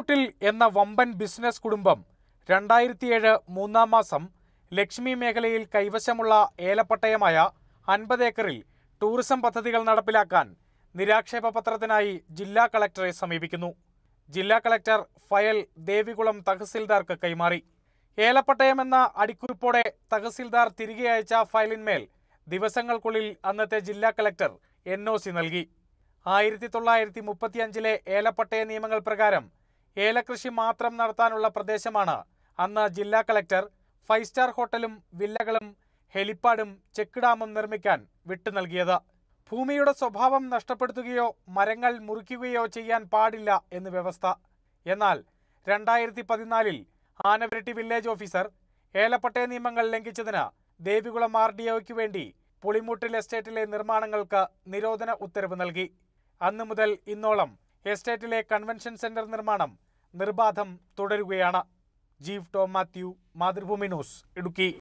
പുളിമൂട്ടിൽ എന്ന വമ്പൻ ബിസിനസ് കുടുംബം രണ്ടായിരത്തിയേഴ് മൂന്നാം മാസം ലക്ഷ്മി മേഖലയിൽ കൈവശമുള്ള ഏലപ്പട്ടയമായ അൻപത് ഏക്കറിൽ ടൂറിസം പദ്ധതികൾ നടപ്പിലാക്കാൻ നിരാക്ഷേപ പത്രത്തിനായി ജില്ലാ കളക്ടറെ സമീപിക്കുന്നു. ജില്ലാ കളക്ടർ ഫയൽ ദേവികുളം തഹസിൽദാർക്ക് കൈമാറി. ഏലപ്പട്ടയം എന്ന അടിക്കുറിപ്പോടെ തഹസിൽദാർ തിരികെ അയച്ച ഫയലിന്മേൽ ദിവസങ്ങൾക്കുള്ളിൽ അന്നത്തെ ജില്ലാ കളക്ടർ എൻ നൽകി ആയിരത്തി തൊള്ളായിരത്തി മുപ്പത്തിയഞ്ചിലെ ഏലപ്പട്ടയ നിയമങ്ങൾ പ്രകാരം ഏലകൃഷി മാത്രം നടത്താനുള്ള പ്രദേശമാണ്. അന്ന് ജില്ലാ കളക്ടർ ഫൈവ് സ്റ്റാർ ഹോട്ടലും വില്ലകളും ഹെലിപ്പാഡും ചെക്ക് ഡാമും നിർമ്മിക്കാൻ വിട്ടു നൽകിയത്. ഭൂമിയുടെ സ്വഭാവം നഷ്ടപ്പെടുത്തുകയോ മരങ്ങൾ മുറിക്കുകയോ ചെയ്യാൻ പാടില്ല എന്ന് വ്യവസ്ഥ. എന്നാൽ രണ്ടായിരത്തി പതിനാലിൽ ആനവരട്ടി വില്ലേജ് ഓഫീസർ ഏലപ്പട്ടയ നിയമങ്ങൾ ലംഘിച്ചതിന് ദേവികുളം ആർ ഡി ഒയ്ക്ക് വേണ്ടി പുളിമൂട്ടിൽ എസ്റ്റേറ്റിലെ നിർമ്മാണങ്ങൾക്ക് നിരോധന ഉത്തരവ് നൽകി. അന്നു മുതൽ ഇന്നോളം എസ്റ്റേറ്റിലെ കൺവെൻഷൻ സെന്റർ നിർമ്മാണം നിർബാധം തുടരുകയാണ്. Jeev Tom Mathew Mathrubhumi news Idukki.